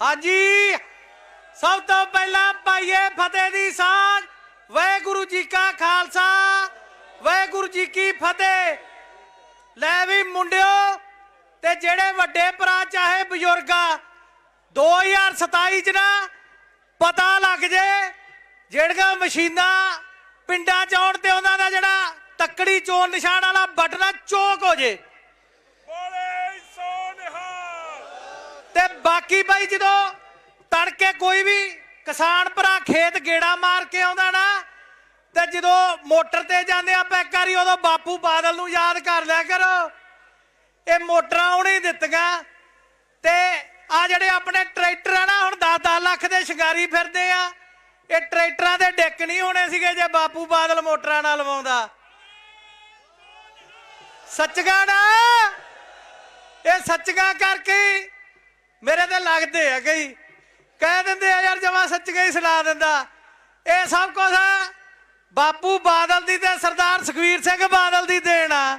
ਹਾਂਜੀ। ਸਭ ਤੋਂ ਪਹਿਲਾਂ ਪਾਈਏ ਫਤਿਹ ਦੀ ਸਾਂਝ। ਵਾਹਿਗੁਰੂ ਜੀ ਕਾ ਖਾਲਸਾ, ਵਾਹਿਗੁਰੂ ਜੀ ਕੀ ਫਤਿਹ। ਲੈ ਵੀ ਮੁੰਡਿਓ, ਤੇ ਜਿਹੜੇ ਵੱਡੇ ਭਰਾ ਚਾਹੇ ਬਜ਼ੁਰਗਾ 2027 ਚ ਨਾ ਪਤਾ ਲੱਗ ਜੇ, ਜਿਹੜੀਆਂ ਮਸ਼ੀਨਾਂ ਪਿੰਡਾਂ ਚ ਆਉਣ ਤੇ ਉਹਨਾਂ ਦਾ ਜਿਹੜਾ ਤੱਕੜੀ ਚੋਣ ਨਿਸ਼ਾਨ ਵਾਲਾ ਬਟਨ ਆ, ਚੋਕ ਹੋ ਜੇ ਬੋਲੇ ਸੋ ਨਿਹਾਲ ਤੇ ਬਾਕੀ ਬਾਈ ਜਦੋਂ ਤੜਕੇ ਕੋਈ ਵੀ ਕਿਸਾਨ ਭਰਾ ਖੇਤ ਗੇੜਾ ਮਾਰ ਕੇ ਆਉਂਦਾ ਨਾ, ਤੇ ਜਦੋਂ ਮੋਟਰ ਤੇ ਜਾਂਦੇ ਆ ਪੈਕਾਰੀ ਉਦੋਂ ਬਾਪੂ ਬਾਦਲ ਨੂੰ ਯਾਦ ਕਰ ਲਿਆ ਕਰੋ। ਇਹ ਮੋਟਰਾਂ ਉਹਨੇ ਦਿੱਤੀਆਂ ਤੇ ਆ ਜਿਹੜੇ ਆਪਣੇ ਟਰੈਕਟਰ ਆ ਨਾ, ਹੁਣ 10-10 ਲੱਖ ਦੇ ਸ਼ਿੰਗਾਰੀ ਫਿਰਦੇ ਆ। ਇਹ ਟਰੈਕਟਰਾਂ ਦੇ ਡਿੱਕ ਨਹੀਂ ਹੋਣੇ ਸੀਗੇ ਜੇ ਬਾਪੂ ਬਾਦਲ ਮੋਟਰਾਂ ਨਾਲ ਲਵਾਉਂਦਾ। ਸੱਚਗਾ ਨਾ। ਇਹ ਸੱਚਗਾ ਕਰਕੇ ਮੇਰੇ ਤੇ ਲੱਗਦੇ ਆ ਕਈ। ਕਹਿ ਦਿੰਦੇ ਆ, ਯਾਰ ਜਮਾ ਸੱਚ ਗਈ ਸੁਣਾ ਦਿੰਦਾ। ਇਹ ਸਭ ਕੁਝ ਬਾਪੂ ਬਾਦਲ ਦੀ ਤੇ ਸਰਦਾਰ ਸੁਖਵੀਰ ਸਿੰਘ ਬਾਦਲ ਦੀ ਦੇਣ ਆ।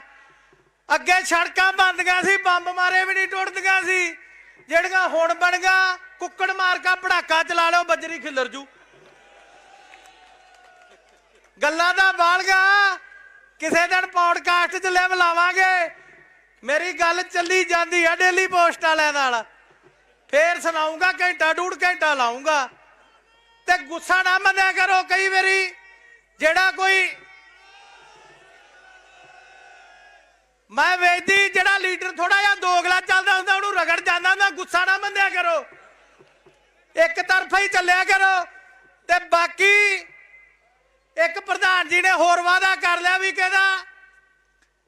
ਅੱਗੇ ਸੜਕਾਂ ਬੰਦੀਆਂ ਸੀ, ਬੰਬ ਮਾਰੇ ਵੀ ਨਹੀਂ ਟੁੱਟਦੀਆਂ ਸੀ। ਜਿਹੜੀਆਂ ਹੁਣ ਬਣਗਾ ਕੁੱਕੜ ਮਾਰ ਕੇ ਪੜਾਕਾ ਚਲਾ ਲਿਓ, ਬੱਜਰੀ ਖਿੱਲਰ ਜੂ। ਗੱਲਾਂ ਦਾ ਬਾਲਗਾ ਕਿਸੇ ਦਿਨ ਪੌਡਕਾਸਟ 'ਚ ਲੈ ਲਾਵਾਂਗੇ। ਮੇਰੀ ਗੱਲ ਚੱਲੀ ਜਾਂਦੀ ਆ ਡੇਲੀ ਪੋਸਟ ਵਾਲਿਆਂ ਨਾਲ। ਫੇਰ ਸੁਣਾਉਂਗਾ, ਘੰਟਾ ਡੂਢ ਘੰਟਾ ਲਾਉਂਗਾ। ਤੇ ਗੁੱਸਾ ਨਾ ਮੰਨਿਆ ਕਰੋ ਕਈ ਵਾਰੀ, ਜਿਹੜਾ ਕੋਈ ਮੈਂ ਵੇਚਦੀ ਜਿਹੜਾ ਲੀਡਰ ਥੋੜਾ ਜਿਹਾ ਦੋਗਲਾ ਚੱਲਦਾ ਹੁੰਦਾ, ਉਹਨੂੰ ਰਗੜ ਜਾਂਦਾ ਹੁੰਦਾ, ਗੁੱਸਾ ਨਾ ਮੰਨਿਆ ਕਰੋ। ਇੱਕ ਤਰਫਾ ਹੀ ਚੱਲਿਆ ਕਰੋ, ਤੇ ਬਾਕੀ ਇੱਕ ਪ੍ਰਧਾਨ ਜੀ ਨੇ ਹੋਰ ਵਾਅਦਾ ਕਰ ਲਿਆ ਵੀ ਕਹਿੰਦਾ,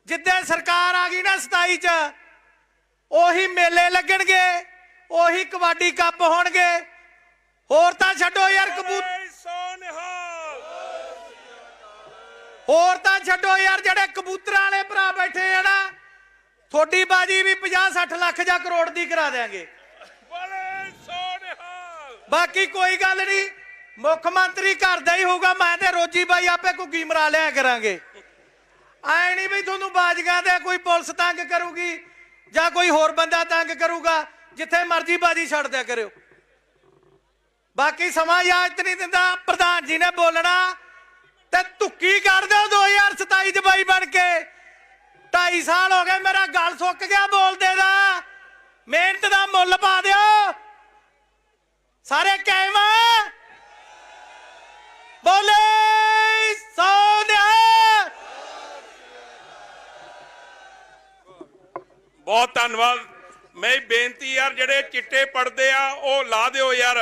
ਜਿੱਦਾਂ ਸਰਕਾਰ ਆ ਗਈ ਨਾ 27 ਚ, ਉਹੀ ਮੇਲੇ ਲੱਗਣਗੇ। ਉਹੀ ਕਬੱਡੀ ਕੱਪ ਹੋਣਗੇ। ਹੋਰ ਤਾਂ ਛੱਡੋ ਯਾਰ ਕਬੂਤ। ਬੋਲੇ ਸੋ ਨਿਹਾਲ ਹੋਰ ਤਾਂ ਛੱਡੋ ਯਾਰ ਜਿਹੜੇ ਕਬੂਤਰਾਂ ਵਾਲੇ ਭਰਾ ਬੈਠੇ ਆ ਨਾ ਥੋੜੀ ਬਾਜੀ ਵੀ 50 60 ਲੱਖ ਜਾਂ ਕਰੋੜ ਦੀ ਕਰਾ ਦੇਾਂਗੇ ਬਾਕੀ ਕੋਈ ਗੱਲ ਨਹੀਂ ਮੁੱਖ ਮੰਤਰੀ ਘਰ ਦਾ ਹੀ ਹੋਊਗਾ ਮੈਂ ਤੇ ਰੋਜੀ ਬਾਈ ਆਪੇ ਘੁੱਗੀ ਮਰਾ ਲਿਆ ਕਰਾਂਗੇ। ਐ ਨਹੀਂ ਵੀ ਤੁਹਾਨੂੰ ਬਾਜੀਆਂ ਤੇ ਕੋਈ ਪੁਲਿਸ ਤੰਗ ਕਰੂਗੀ ਜਾਂ ਕੋਈ ਹੋਰ ਬੰਦਾ ਤੰਗ ਕਰੂਗਾ, ਜਿੱਥੇ ਮਰਜ਼ੀ ਬਾਜੀ ਛੱਡ ਦਿਆ ਕਰਿਓ। ਬਾਕੀ ਸਮਾਂ ਇਜਾਜ਼ਤ ਨਹੀਂ ਦਿੰਦਾ, ਪ੍ਰਧਾਨ ਜੀ ਨੇ ਬੋਲਣਾ, ਤੇ ਧੁੱਕੀ ਕਰ ਦਿਓ 2027 ਚ ਬਾਈ ਬਣ ਕੇ। 2.5 ਸਾਲ ਹੋ ਗਏ, ਮੇਰਾ ਗਲ ਸੁੱਕ ਗਿਆ ਬੋਲਦੇ ਦਾ। ਮਿਹਨਤ ਦਾ ਮੁੱਲ ਪਾ ਦਿਓ। ਸਾਰੇ ਕਾਇਮ ਬੋਲੇ। ਬਹੁਤ ਧੰਨਵਾਦ। ਮੈਂ ਬੇਨਤੀ ਯਾਰ ਜਿਹੜੇ ਚਿੱਟੇ ਪੜਦੇ ਆ ਉਹ ਲਾ ਦਿਓ ਯਾਰ।